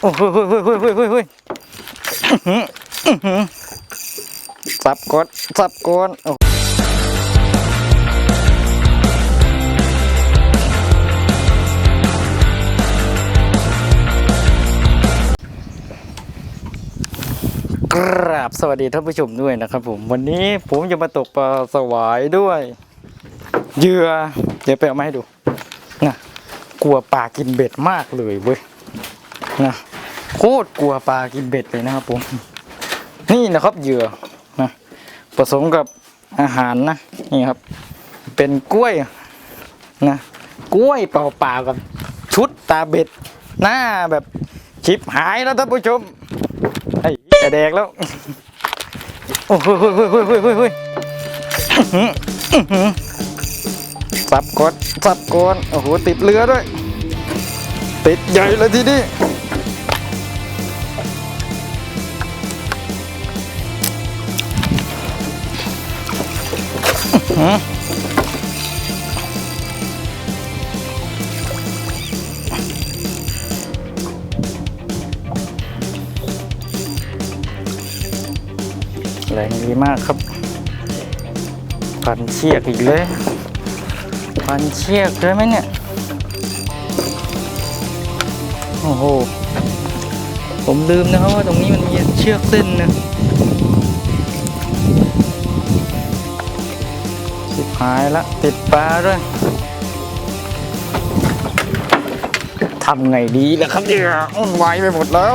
โอ้ยเฮ้ยเฮ้ยเฮ้ยเฮ้ยสับก่อนสับก่อนกราบสวัสดีท่านผู้ชมด้วยนะครับผม วันนี้ผมจะมาตกปลาสวายด้วยเหยื่อเดี๋ยวไปเอามาให้ดูนะกลัวปลากินเบ็ดมากเลยเว้ย นะโคตรกลัวปลากินเบ็ดเลยนะครับผม นี่นะครับเหยื่อนะผสมกับอาหารนะนี่ครับ เป็นกล้วยนะกล้วยเปล่าๆกับชุดตาเบ็ด หน้าแบบชิบหายแล้วท่านผู้ชมไอ้จะแดกแล้ว โอ้โหเฮ้ยเฮ้ยเฮ้ยเฮ้ยสับก้อนสับกดสับกอนโอ้โหติดเรือด้วย ติดใหญ่เลยทีนี้ แรงดีมากครับ พันเชือกอีกเลย พันเชือกเลยไหมเนี่ย โอ้โห ผมลืมนะครับว่าตรงนี้มันมีเชือกเส้นนะิบหายละติดปลาด้วยทำไงดีล่ะครับเนี่ยอุ่นวไปหมดแล้ว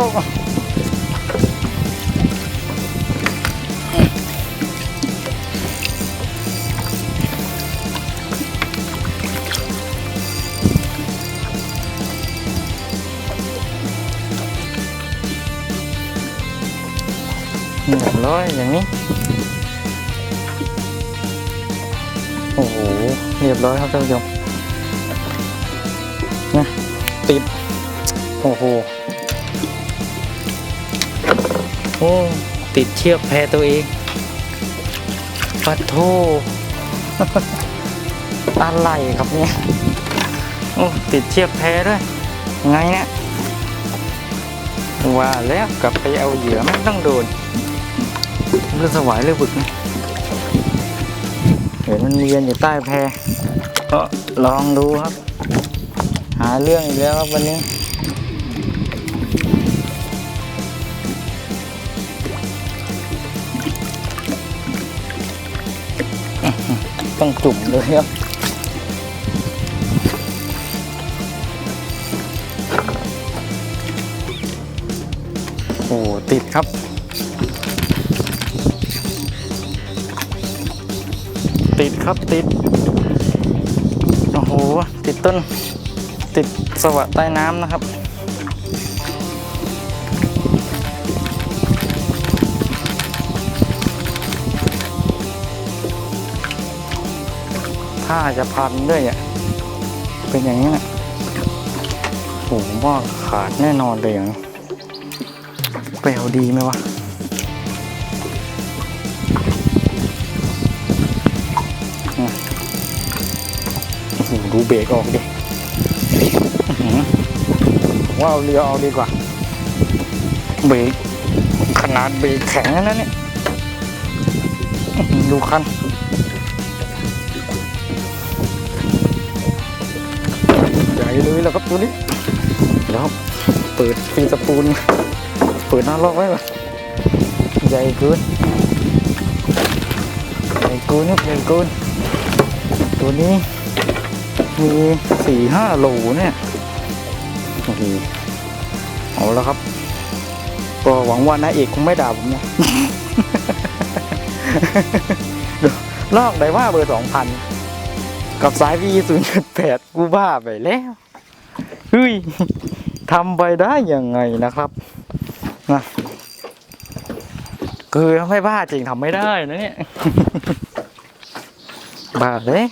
เรียบร้อยอย่างนี้ โอ้โห เรียบร้อยครับท่านผู้ชมนะติด โอ้โห โอ้ ติดเชือกแพตัวเองปัดโทอะไรครับเนี่ย โอ้ ติดเชือกแพด้วย ไงเนี่ยว่าแล้วกลับไปเอาเหยื่อไม่ต้องโดนเรือสวายเรือบึกนะเห็นมันเวียนอยู่ใต้แพก็ลองดูครับ หาเรื่องอีกแล้วครับวันนี้ต้องจุ่มเลยครับโอ้ติดครับ ติดครับติด โอ้โห ติดต้น ติดสวะใต้น้ำนะครับ ถ้าจะพันด้วยอะ เป็นอย่างนี้นะผมว่าขาดแน่นอนเลยอย่างนี้ไปเอาดีไหมวะ ดูเบรกออกดิอื้อหือผมว่าเอาเรือเอาดีกว่า เบรกขนาดเบรกแข็งนะเนี่ยอื้อหือดูคันใหญ่เลยแล้วครับตัวนี้แล้วเปิดฟีสปูน เปิดหน้าล็อกไว้ก่อนใหญ่เกินใหญ่เกินครับใหญ่เกินตัวนี้ มีสี่ห้าโลเนี่ยโอ้โหเอาแล้วครับ ก็หวังว่านาเอกคงไม่ด่าผมนะลอกได้ว่าเบอร์สองพันกับสายวีศูนย์จุดแปดกูบ้าไปแล้วเฮ้ยทำไปได้ยังไงนะครับนะคือไม่บ้าจริงทำไม่ได้นะเนี่ย บ้าเลย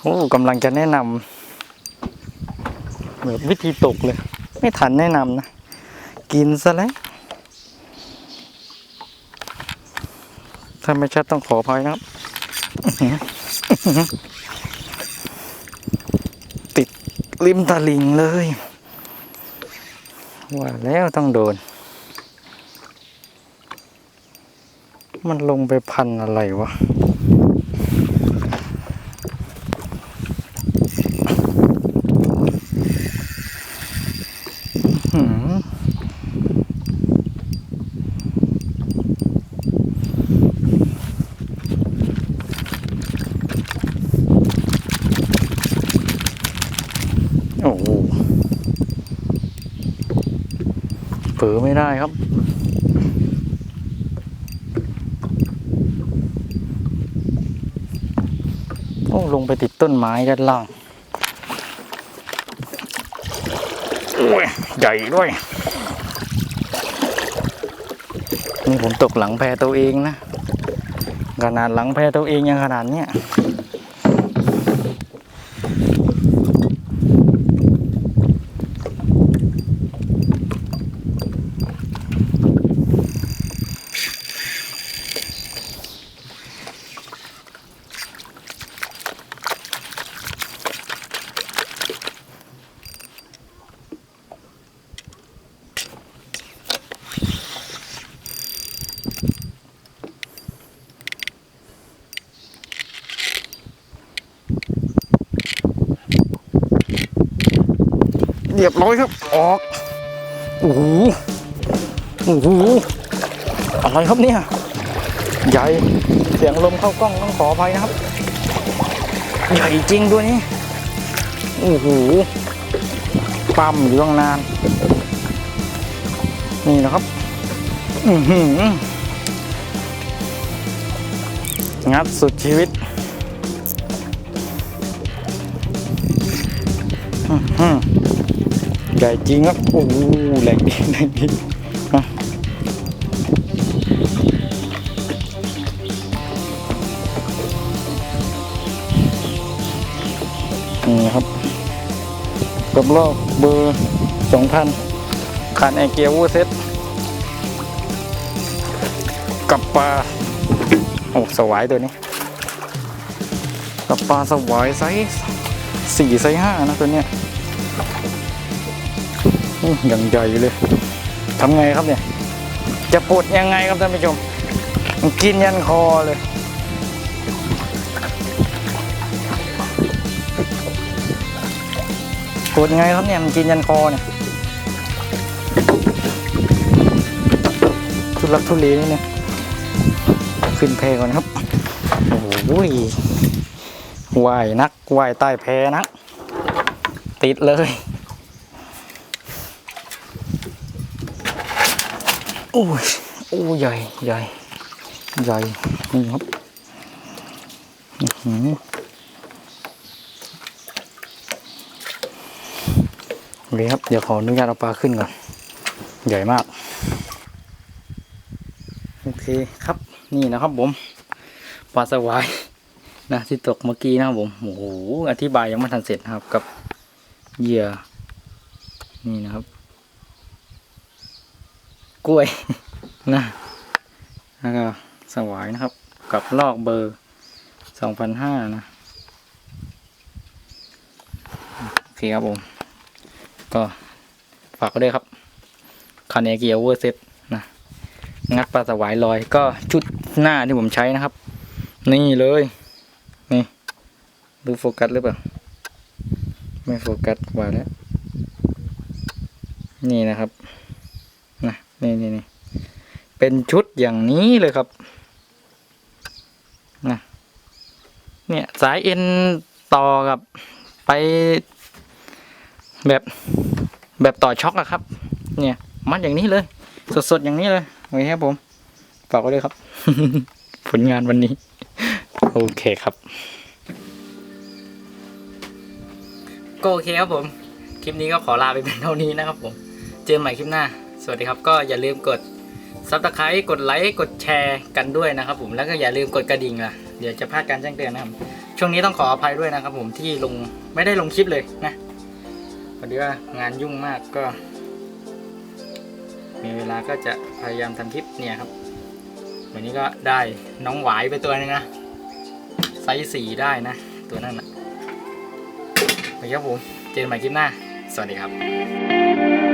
โอ้กำลังจะแนะนำแบบวิธีตกเลย ไม่ทันแนะนำนะ กินซะแล้ว ถ้าไม่ชัดต้องขออภัยนะครับ ติดริมตะลิงเลย ว่าแล้วต้องโดน มันลงไปพันอะไรวะ หืมโอ้โหเผล อไม่ได้ครับ โอ้ลงไปติดต้นไม้ด้านล่าง โอ้ย ใหญ่ด้วย นี่ผมตกหลังแพตัวเองนะ ขนาดหลังแพตัวเองยังขนาดเนี้ย รียบร้อยครับ ออก โอ้โห โอ้โห อะไรครับเนี่ย ใหญ่ เสียงลมเข้ากล้องต้องขออภัยนะครับ ใหญ่จริงตัวนี้โอ้โห ปั๊มอยู่ตั้งนาน นี่นะครับ อือหืองัดสุดชีวิตอือหือ ญ่จริงครับโอ้โหแรงดีแรงดีอะนี่ครับกับรอบเบอร์สองพันคันไอเกียวูเซตกับปลาโอ้สวายตัวนี้ กับปลาสวายไซส์สี่ไซส์ห้านะตัวเนี้ย ย่างใหญ่เลยทำไงครับเนี่ย จะปลดยังไงครับท่านผู้ชม มันกินยันคอเลย ปลดยังไงครับเนี่ย มันกินยันคอเนี่ย ทุลักทุเลนี่เนี่ย ขึ้นแพก่อนครับ โอ้โหว่ายนักว่ายใต้แพนักติดเลย โอ้ยโอ้ใหญ่ใหญ่ใหญ่นี่ครับโอเคครับ เดี๋ยวขออนุญาตเอาปลาขึ้นก่อน ใหญ่มาก โอเคครับ นี่นะครับผม ปลาสวายนะที่ตกเมื่อกี้นะครับผม โอ้โห อธิบายยังไม่ทันเสร็จนะครับกับเหยื่อ นี่นะครับ กล้วยนะแล้วก็สวายนะครับ กับลอกเบอร์สองพันห้านะ โอเคครับผม ก็ฝากไว้ด้วยครับคาเนเกียเวอร์เซตนะ งัดปลาสวายลอยก็ชุดหน้าที่ผมใช้นะครับ นี่เลย นี่ ดูโฟกัสหรือเปล่า ไม่โฟกัสกว่าแล้ว นี่นะครับ นะนี่นี่นี่เป็นชุดอย่างนี้เลยครับนะเนี่ยสายเอ็นต่อกับไปแบบแบบต่อช็อคอะครับ เนี่ยมัดอย่างนี้เลย สดๆอย่างนี้เลยโอเคครับผมฝากไว้ด้วยครับ ผลงานวันนี้ โอเคครับ ก็โอเคครับผม คลิปนี้ก็ขอลาไปเป็นเท่านี้นะครับผม เจอกันใหม่คลิปหน้า สวัสดีครับก็อย่าลืมกดซับสไครต์กดไลค์กดแชร์กันด้วยนะครับผมแล้วก็อย่าลืมกดกระดิ่งล่ะเดี๋ยวจะพลาดการแจ้งเตือนนะครับ ช่วงนี้ต้องขออภัยด้วยนะครับ ผมที่ลงไม่ได้ลงคลิปเลยนะพอดีว่างานยุ่งมากก็ มีเวลาก็จะพยายามทำคลิปเนี่ยครับ วันนี้ก็ได้น้องหวายไปตัวหนึงนะไซส์สี่ได้นะ ตัวนั้นนะโอเคครับผมเจอกันใหม่คลิปหน้า สวัสดีครับ